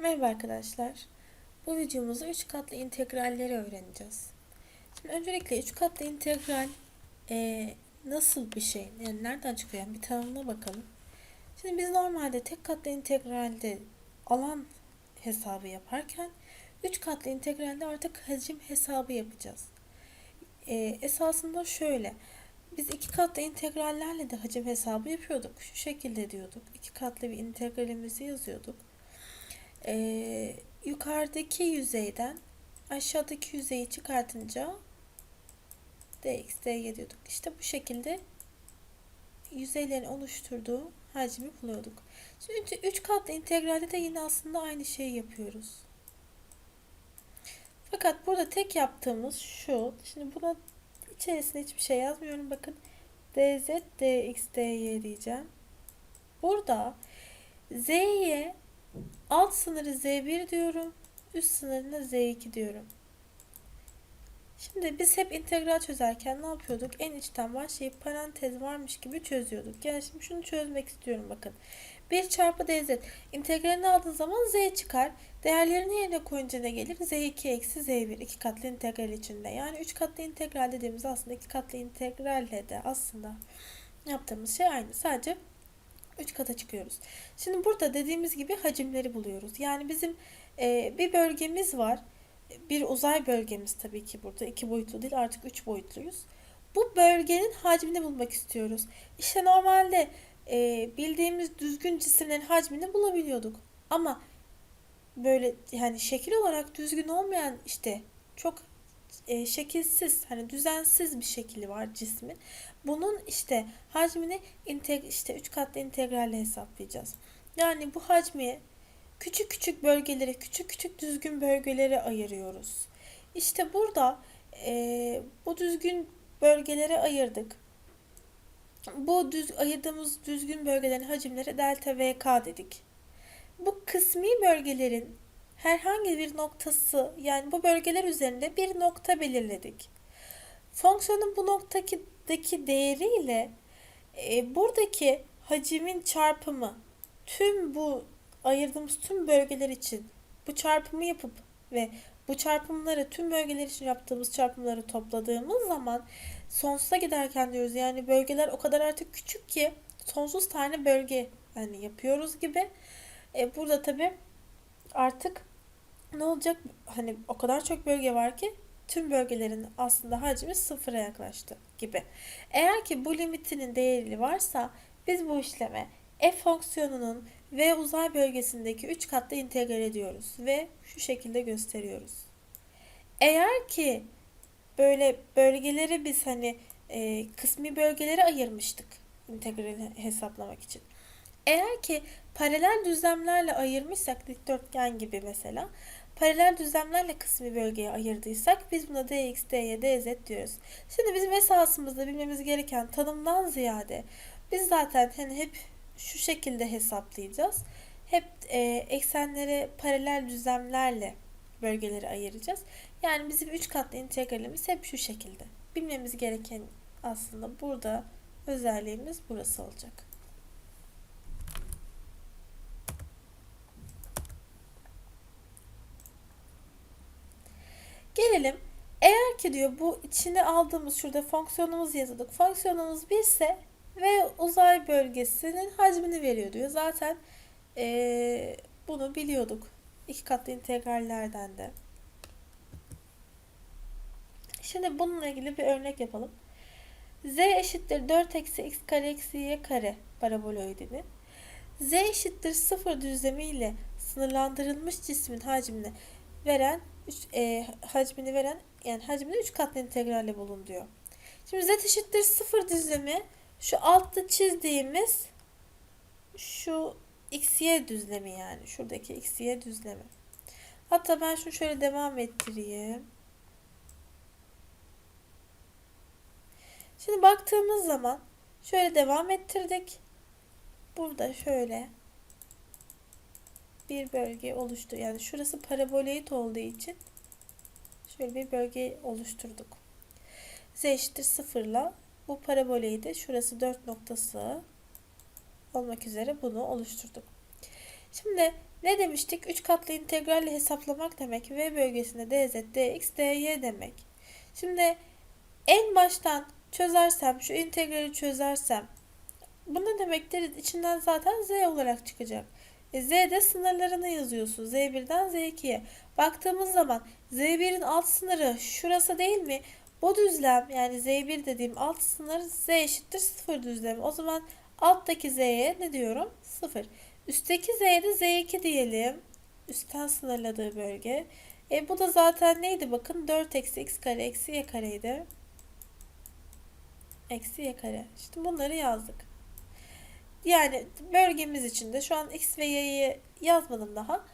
Merhaba arkadaşlar. Bu videomuzda 3 katlı integralleri öğreneceğiz. Şimdi öncelikle 3 katlı integral e, nasıl bir şey? Yani nereden çıkıyor? Yani bir tanımına bakalım. Şimdi biz normalde tek katlı integralde alan hesabı yaparken 3 katlı integralde artık hacim hesabı yapacağız. E, esasında şöyle. Biz iki katlı integrallerle de hacim hesabı yapıyorduk. Şu şekilde diyorduk. İki katlı bir integralimizi yazıyorduk e, yukarıdaki yüzeyden aşağıdaki yüzeyi çıkartınca dx dy diyorduk. İşte bu şekilde yüzeylerin oluşturduğu hacmi buluyorduk. Şimdi 3 katlı integralde de yine aslında aynı şeyi yapıyoruz. Fakat burada tek yaptığımız şu. Şimdi buna içerisinde hiçbir şey yazmıyorum. Bakın dz dx dy diyeceğim. Burada z'ye Alt sınırı Z1 diyorum. Üst sınırına Z2 diyorum. Şimdi biz hep integral çözerken ne yapıyorduk? En içten başlayıp parantez varmış gibi çözüyorduk. Yani şimdi şunu çözmek istiyorum bakın. 1 çarpı dz. İntegralini aldığın zaman z çıkar. Değerlerini yerine koyunca ne gelir? z2 eksi z1. iki katlı integral içinde. Yani 3 katlı integral dediğimiz aslında 2 katlı integralle de aslında yaptığımız şey aynı. Sadece 3 kata çıkıyoruz. Şimdi burada dediğimiz gibi hacimleri buluyoruz. Yani bizim e, bir bölgemiz var. Bir uzay bölgemiz tabii ki burada. iki boyutlu değil artık üç boyutluyuz. Bu bölgenin hacmini bulmak istiyoruz. İşte normalde e, bildiğimiz düzgün cisimlerin hacmini bulabiliyorduk. Ama böyle yani şekil olarak düzgün olmayan işte çok e, şekilsiz hani düzensiz bir şekli var cismin. Bunun işte hacmini integ işte üç katlı integralle hesaplayacağız. Yani bu hacmi küçük küçük bölgelere, küçük küçük düzgün bölgelere ayırıyoruz. İşte burada e, bu düzgün bölgelere ayırdık. Bu düz ayırdığımız düzgün bölgelerin hacimleri delta VK dedik. Bu kısmi bölgelerin herhangi bir noktası yani bu bölgeler üzerinde bir nokta belirledik. Fonksiyonun bu noktadaki değeriyle e, buradaki hacimin çarpımı tüm bu ayırdığımız tüm bölgeler için bu çarpımı yapıp ve bu çarpımları tüm bölgeler için yaptığımız çarpımları topladığımız zaman sonsuza giderken diyoruz yani bölgeler o kadar artık küçük ki sonsuz tane bölge yani yapıyoruz gibi. E, burada tabi artık ne olacak? Hani o kadar çok bölge var ki tüm bölgelerin aslında hacmi sıfıra yaklaştı gibi. Eğer ki bu limitinin değeri varsa biz bu işleme f fonksiyonunun v uzay bölgesindeki 3 katlı integral ediyoruz ve şu şekilde gösteriyoruz. Eğer ki böyle bölgeleri biz hani e, kısmi bölgelere ayırmıştık integrali hesaplamak için. Eğer ki paralel düzlemlerle ayırmışsak dikdörtgen gibi mesela paralel düzlemlerle kısmi bölgeye ayırdıysak biz buna dx, dy, dz diyoruz. Şimdi bizim esasımızda bilmemiz gereken tanımdan ziyade biz zaten hani hep şu şekilde hesaplayacağız. Hep e, eksenlere paralel düzlemlerle bölgeleri ayıracağız. Yani bizim üç katlı integralimiz hep şu şekilde. Bilmemiz gereken aslında burada özelliğimiz burası olacak. Gelelim. Eğer ki diyor bu içine aldığımız şurada fonksiyonumuz yazıyorduk. Fonksiyonumuz 1 ise ve uzay bölgesinin hacmini veriyor diyor. Zaten ee, bunu biliyorduk. iki katlı integrallerden de. Şimdi bununla ilgili bir örnek yapalım. z eşittir 4 eksi x kare eksi y kare paraboloidini z eşittir 0 düzlemiyle sınırlandırılmış cismin hacmini veren 3 e, hacmini veren yani hacmini 3 katlı integralle bulun diyor. Şimdi z eşittir 0 düzlemi şu altta çizdiğimiz şu xy düzlemi yani şuradaki xy düzlemi. Hatta ben şunu şöyle devam ettireyim. Şimdi baktığımız zaman şöyle devam ettirdik. Burada şöyle bir bölge oluştu. Yani şurası parabolit olduğu için şöyle bir bölge oluşturduk. Z eşittir sıfırla bu paraboleyi de şurası 4 noktası olmak üzere bunu oluşturduk. Şimdi Ne demiştik? 3 katlı integralle hesaplamak demek. V bölgesinde dz, dx, dy demek. Şimdi en baştan çözersem, şu integrali çözersem bu ne demektir? İçinden zaten z olarak çıkacak. E, Z'de sınırlarını yazıyorsun. Z1'den Z2'ye. Baktığımız zaman Z1'in alt sınırı şurası değil mi? Bu düzlem yani Z1 dediğim alt sınır Z eşittir 0 düzlemi. O zaman alttaki Z'ye ne diyorum? 0. Üstteki Z'ye de Z2 diyelim. Üstten sınırladığı bölge. E bu da zaten neydi bakın 4 eksi x kare eksi y kareydi. Eksi y kare. İşte bunları yazdık. Yani bölgemiz içinde şu an x ve y'yi yazmadım daha.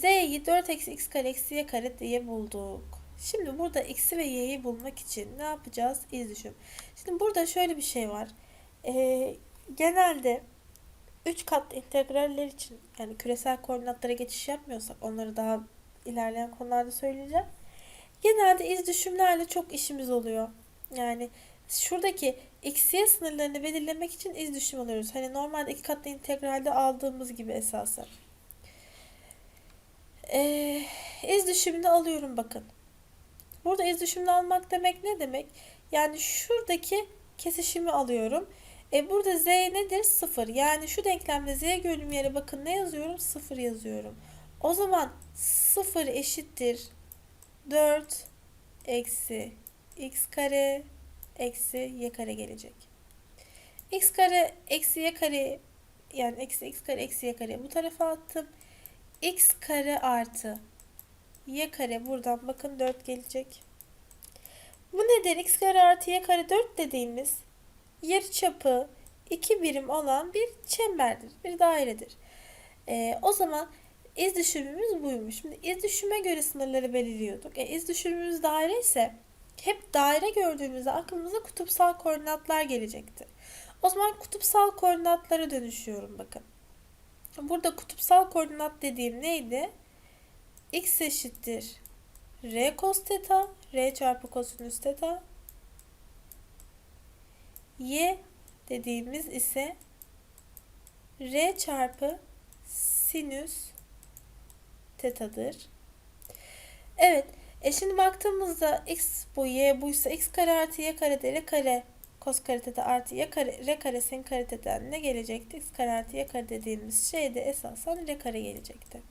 z'yi 4 eksi x kare eksi y kare diye bulduk. Şimdi burada x'i ve y'yi bulmak için ne yapacağız? İz düşüm. Şimdi burada şöyle bir şey var. Ee, genelde 3 kat integraller için yani küresel koordinatlara geçiş yapmıyorsak onları daha ilerleyen konularda söyleyeceğim. Genelde iz düşümlerle çok işimiz oluyor. Yani şuradaki x, y sınırlarını belirlemek için iz düşüm alıyoruz. Hani normalde iki katlı integralde aldığımız gibi esasen. Ee, iz düşümünü alıyorum bakın. Burada iz düşümünü almak demek ne demek? Yani şuradaki kesişimi alıyorum. E burada z nedir? 0. Yani şu denklemde z gördüğüm yere bakın ne yazıyorum? 0 yazıyorum. O zaman 0 eşittir 4 eksi x kare eksi y kare gelecek. x kare eksi y kare yani eksi x kare eksi y kare bu tarafa attım. x kare artı y kare buradan bakın 4 gelecek. Bu nedir? x kare artı y kare 4 dediğimiz yer çapı 2 birim olan bir çemberdir. Bir dairedir. Ee, o zaman iz düşümümüz buymuş. Şimdi iz düşüme göre sınırları belirliyorduk. E, iz düşümümüz daire ise hep daire gördüğümüzde aklımıza kutupsal koordinatlar gelecektir. O zaman kutupsal koordinatlara dönüşüyorum bakın. Burada kutupsal koordinat dediğim neydi? x eşittir r cos theta, r çarpı kosinüs theta. y dediğimiz ise r çarpı sinüs tetadır. Evet. E şimdi baktığımızda x bu y buysa x kare artı y kare de r kare kos kare teta artı y kare r kare sin kare tetadan ne gelecekti? x kare artı y kare dediğimiz şey de esasen r kare gelecekti.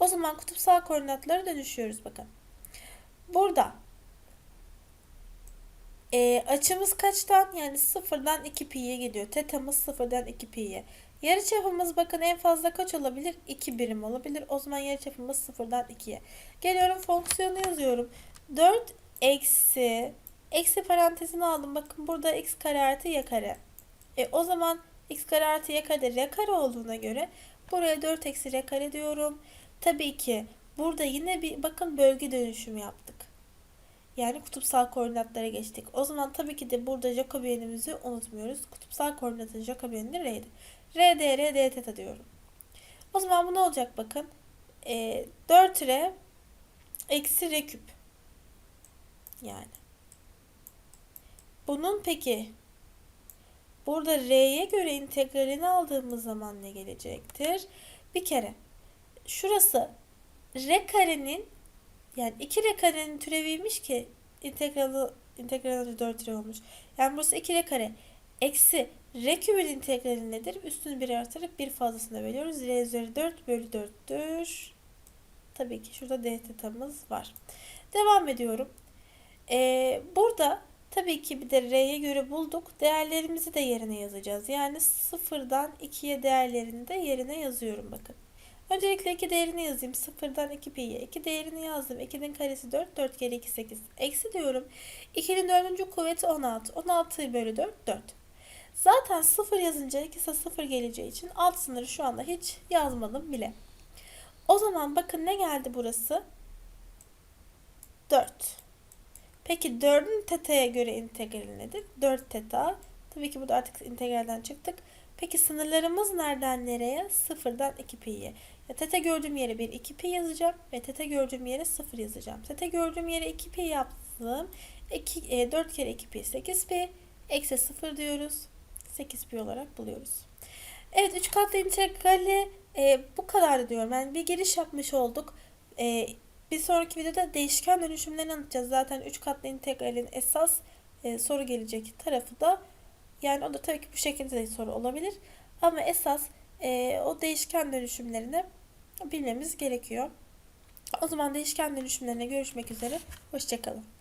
O zaman kutupsal koordinatlara dönüşüyoruz bakın. Burada e, açımız kaçtan? Yani sıfırdan 2 pi'ye gidiyor. Tetamız sıfırdan 2 pi'ye. Yarıçapımız bakın en fazla kaç olabilir? 2 birim olabilir. O zaman yarıçapımız sıfırdan 2'ye. Geliyorum fonksiyonu yazıyorum. 4 eksi eksi parantezini aldım. Bakın burada x kare artı y kare. E, o zaman x kare artı y kare de r kare olduğuna göre buraya 4 eksi r kare diyorum. Tabii ki burada yine bir bakın bölge dönüşümü yaptık. Yani kutupsal koordinatlara geçtik. O zaman tabii ki de burada Jacobian'imizi unutmuyoruz. Kutupsal koordinatın Jacobian'i de R'ydi. R, D, R, D, theta diyorum. O zaman bu ne olacak bakın. E, 4R eksi R küp. Yani. Bunun peki burada R'ye göre integralini aldığımız zaman ne gelecektir? Bir kere şurası R karenin yani 2 R karenin türeviymiş ki integralı integralı 4 R olmuş. Yani burası 2 R kare. Eksi R kübün integrali nedir? Üstünü bir artarak bir fazlasını bölüyoruz. R üzeri 4 bölü 4'tür. Tabii ki şurada D tetamız var. Devam ediyorum. Ee, burada tabii ki bir de R'ye göre bulduk. Değerlerimizi de yerine yazacağız. Yani sıfırdan 2'ye değerlerini de yerine yazıyorum bakın. Öncelikle 2 değerini yazayım. 0'dan 2 pi'ye. 2 değerini yazdım. 2'nin karesi 4. 4 kere 2 8. Eksi diyorum. 2'nin 4. kuvveti 16. 16 bölü 4 4. Zaten 0 yazınca ikisi 0 geleceği için alt sınırı şu anda hiç yazmadım bile. O zaman bakın ne geldi burası? 4. Peki 4'ün teta'ya göre integrali nedir? 4 teta. Tabii ki burada artık integralden çıktık. Peki sınırlarımız nereden nereye? 0'dan 2 pi'ye. Ya teta gördüğüm yere bir 2 pi yazacağım ve teta gördüğüm yere 0 yazacağım. Teta gördüğüm yere 2 pi yaptım. 2, e, 4 kere 2 pi 8 pi. Eksi 0 diyoruz. 8 pi olarak buluyoruz. Evet 3 katlı integrali E, bu kadar diyorum. Yani bir giriş yapmış olduk. E, bir sonraki videoda değişken dönüşümlerini anlatacağız. Zaten 3 katlı integralin esas e, soru gelecek tarafı da yani o da tabii ki bu şekilde de soru olabilir. Ama esas e, o değişken dönüşümlerini bilmemiz gerekiyor. O zaman değişken dönüşümlerine görüşmek üzere. Hoşçakalın.